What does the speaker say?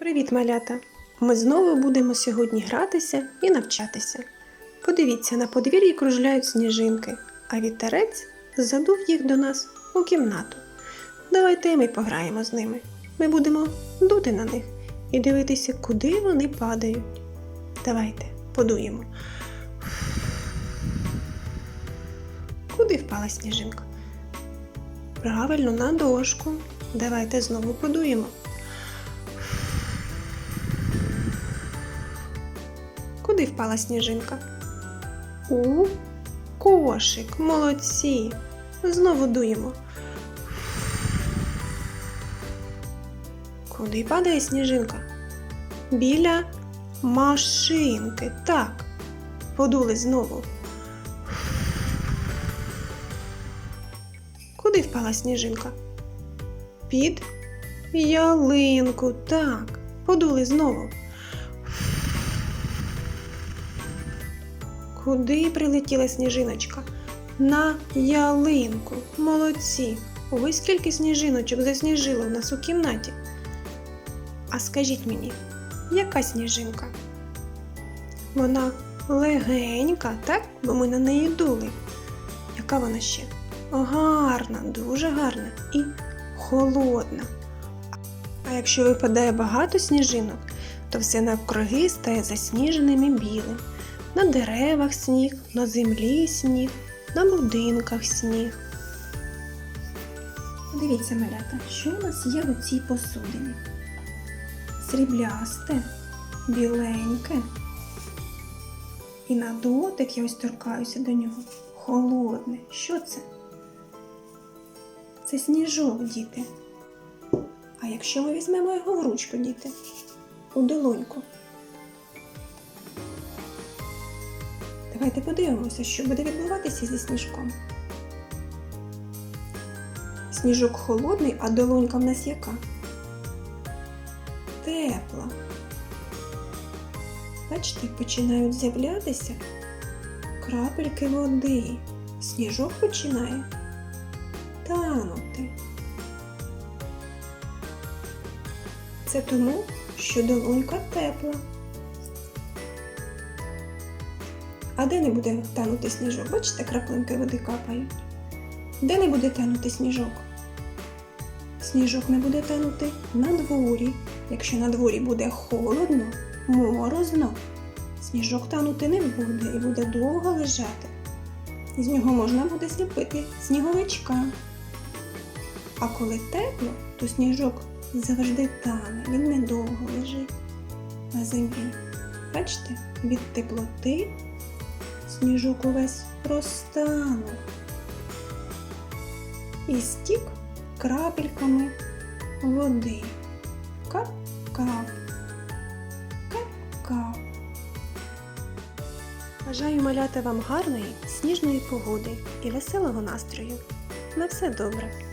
Привіт, малята! Ми знову будемо сьогодні гратися і навчатися. Подивіться, на подвір'ї кружляють сніжинки, а вітерець задув їх до нас у кімнату. Давайте ми пограємо з ними. Ми будемо дути на них і дивитися, куди вони падають. Давайте подуємо. Куди впала сніжинка? Правильно, на дошку. Давайте знову подуємо. Куди впала сніжинка? У кошик. Молодці. Знову дуємо. Куди падає сніжинка? Біля машинки. Так. Подули знову. Куди впала сніжинка? Під ялинку. Так. Подули знову. Куди прилетіла сніжиночка? На ялинку. Молодці. Ось скільки сніжиночок засніжило в нас у кімнаті. А скажіть мені, яка сніжинка? Вона легенька, так? Бо ми на неї дули. Яка вона ще? Гарна, дуже гарна і холодна. А якщо випадає багато сніжинок, то все навкруги стає засніженим і білим. На деревах сніг, на землі сніг, на будинках сніг. Дивіться, малята, що у нас є у цій посудині? Сріблясте, біленьке. І на дотик я ось торкаюся до нього. Холодне. Що це? Це сніжок, діти. А якщо ми візьмемо його в ручку, діти, у долоньку. Давайте подивимося, що буде відбуватися зі сніжком. Сніжок холодний, а долонька в нас яка? Тепла. Бачите, починають з'являтися крапельки води. Сніжок починає танути. Це тому, що долонька тепла. А де не буде танути сніжок? Бачите, краплинки води капають. Де не буде танути сніжок? Сніжок не буде танути на дворі. Якщо на дворі буде холодно, морозно, сніжок танути не буде і буде довго лежати. З нього можна буде зліпити сніговичка. А коли тепло, то сніжок завжди тане, він недовго лежить на землі. Бачите, від теплоти сніжок увесь розтанув і стік крапельками води. Кап-кап, кап-кап. Бажаю маляти вам гарної, сніжної погоди і веселого настрою. На все добре!